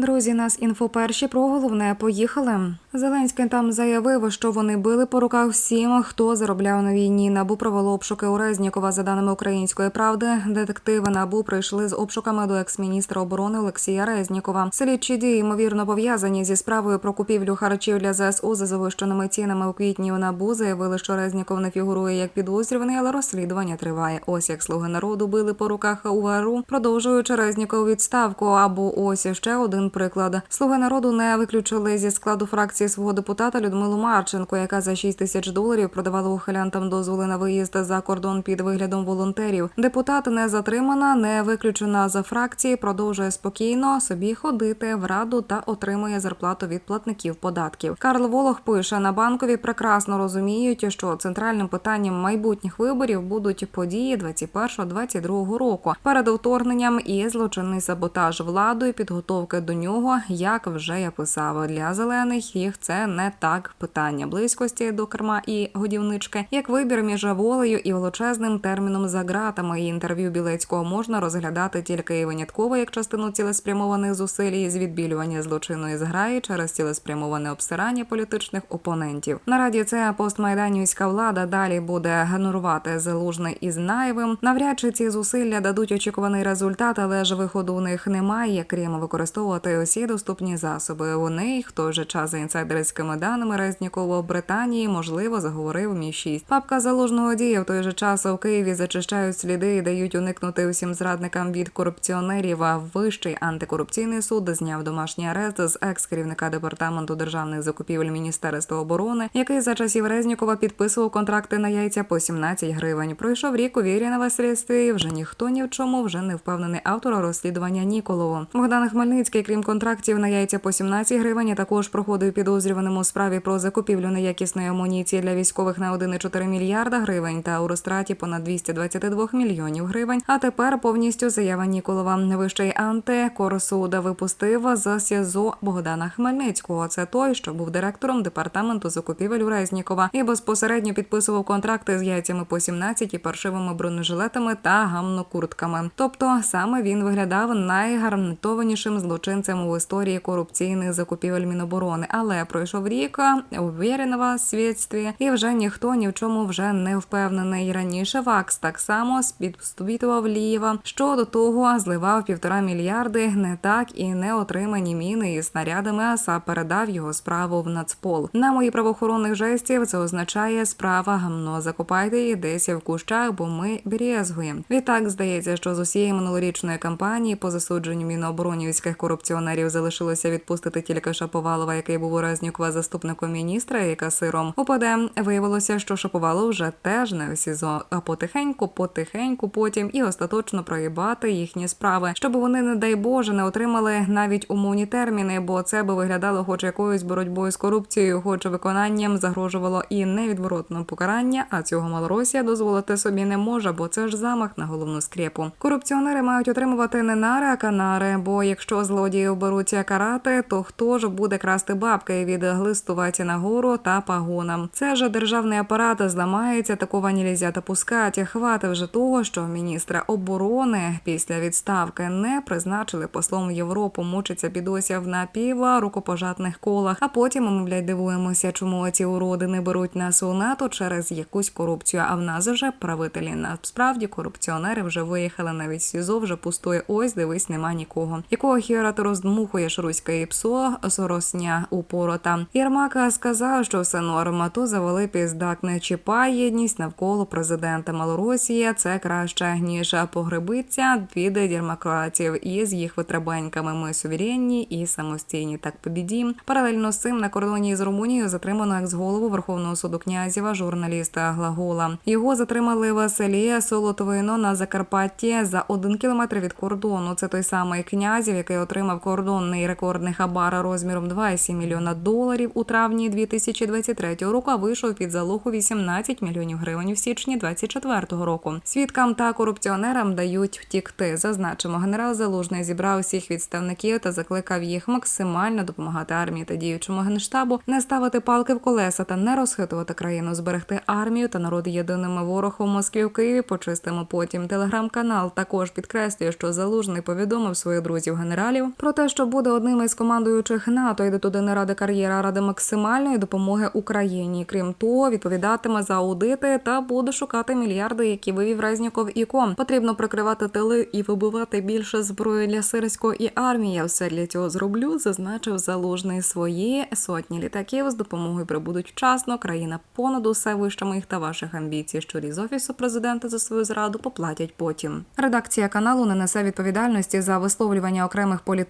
Друзі, нас інфо перші про головне поїхали. Зеленський там заявив, що вони били по руках всім, хто заробляв на війні. Набу провело обшуки у Резнікова. За даними української правди, детективи набу прийшли з обшуками до екс-міністра оборони Олексія Резнікова. Слідчі дії ймовірно пов'язані зі справою про купівлю харчів для ЗСУ за завищеними цінами у квітні. У набу заявили, що Резніков не фігурує як підозрюваний, але розслідування триває. Ось як слуги народу били по руках УВРУ, продовжуючи Резніков відставку. Або ось ще один приклад. Слуги народу не виключили зі складу фракції свого депутата Людмилу Марченко, яка за 6 тисяч доларів продавала ухилянтам дозволи на виїзд за кордон під виглядом волонтерів. Депутат не затримана, не виключена за фракції, продовжує спокійно собі ходити в раду та отримує зарплату від платників податків. Карл Волох пише на банкові прекрасно розуміють, що центральним питанням майбутніх виборів будуть події 21-22 року перед вторгненням і злочинний саботаж владою, підготовки до нього, як вже я писав для зелених. Їх це не так питання близькості до керма і годівнички, як вибір між волею і величезним терміном за ґратами. І інтерв'ю Білецького можна розглядати тільки і винятково як частину цілеспрямованих зусиль із відбілювання злочинної зграї через цілеспрямоване обсирання політичних опонентів. Нараді це постмайданівська влада далі буде генерувати залужне із наєвим. Навряд чи ці зусилля дадуть очікуваний результат, але ж виходу у них немає, крім використовувати усі доступні засоби. Вони в той же час за інсайдерськими даними Резнікова в Британії можливо заговорив мі 6 Папка залужного діє в той же час у Києві зачищають сліди і дають уникнути усім зрадникам від корупціонерів. А вищий антикорупційний суд зняв домашній арест з екс-керівника департаменту державних закупівель Міністерства оборони, який за часів Резнікова підписував контракти на яйця по 17 гривень. Пройшов рік у вірі на веслідстві. Вже ніхто ні в чому вже не впевнений автор розслідування Ніколову. Богдан Хмельницький, крім контрактів на яйця по 17 гривень, також проходив підозрюваним у справі про закупівлю неякісної амуніції для військових на 1,4 мільярда гривень та у розтраті понад 222 мільйонів гривень. А тепер повністю заява Ніколова. Вищий антикорсуда випустив з СІЗО Богдана Хмельницького. Це той, що був директором департаменту закупівель Резнікова і безпосередньо підписував контракти з яйцями по 17 і паршивими бронежилетами та гамнокуртками. Тобто саме він виглядав найгарантованішим злочинцем у історії корупційних закупівель Міноборони. Але пройшов рік увіренова слідстві, і вже ніхто ні в чому вже не впевнений. Раніше ВАКС так само спідствітував Лієва, що до того зливав півтора мільярди не так і не отримані міни із снарядами. АСА передав його справу в Нацпол. На мої правоохоронних жестів це означає справа гамно. Закопайте її десь в кущах, бо ми брезгуємо. Відтак здається, що з усієї минулорічної кампанії по засудженню мінооборонівських корупціонерів залишилося відпустити тільки Шаповалова, який був у Резнікова заступником міністра і касиром. УПД виявилося, що Шаповалов вже теж не в СІЗО, а потихеньку, потихеньку, потім і остаточно проїбати їхні справи, щоб вони, не дай Боже, не отримали навіть умовні терміни, бо це би виглядало, хоч якоюсь боротьбою з корупцією, хоч виконанням загрожувало і невідворотне покарання. А цього Малоросія дозволити собі не може, бо це ж замах на головну скрепу. Корупціонери мають отримувати не нари, а канари. Бо якщо злодії беруться карати, то хто ж буде красти бабки від глистуваті нагору та пагонам? Це ж державний апарат зламається, такого нельзя допускати. Хвати вже того, що міністра оборони після відставки не призначили послом в Європу. Мучиться підосів на піва рукопожатних колах. А потім ми блядь, дивуємося, чому ці уроди не беруть нас у НАТО через якусь корупцію. А в нас вже правителі насправді корупціонери вже виїхали навіть СІЗО, вже пустує. Ось дивись, нема нікого. Якого хіра ти роздмухуєш руське псо соросня упорота? Єрмака сказав, що все норм, а то завели піздак не чіпай єдність навколо президента Малоросія. Це краще ніж погребиться від дермократів із їх витребеньками. Ми суверенні і самостійні. Так побідім. Паралельно з цим на кордоні з Румунією затримано екс-голову Верховного суду князєва, журналіста Глагола. Його затримали в селі Солотвино на Закарпатті за один кілометр від кордону. Це той самий князів, який отримав кордонний рекордний хабар розміром 2,7 мільйона доларів у травні 2023 року. Вийшов під залогу 18 мільйонів гривень в січні 2024 року. Свідкам та корупціонерам дають втікти. Зазначимо, генерал Залужний зібрав усіх відставників та закликав їх максимально допомагати армії та діючому генштабу, не ставити палки в колеса та не розхитувати країну, зберегти армію та народ єдиними ворог у Москві в Києві. Почистимо потім. Телеграм-канал також підкреслює, що залужний повідомив своїх друзів генералів про про те, що буде одним із командуючих НАТО, йде туди не ради кар'єра, а ради максимальної допомоги Україні. Крім того, відповідатиме за аудити та буде шукати мільярди, які вивів Резніков і ком. Потрібно прикривати тили і вибивати більше зброї для сирської армії. Я все для цього зроблю, зазначив залужний свої сотні літаків з допомогою прибудуть вчасно. Країна понад усе вище моїх та ваших амбіцій. Щурі з офісу президента за свою зраду поплатять потім. Редакція каналу не несе відповідальності за висловлювання окремих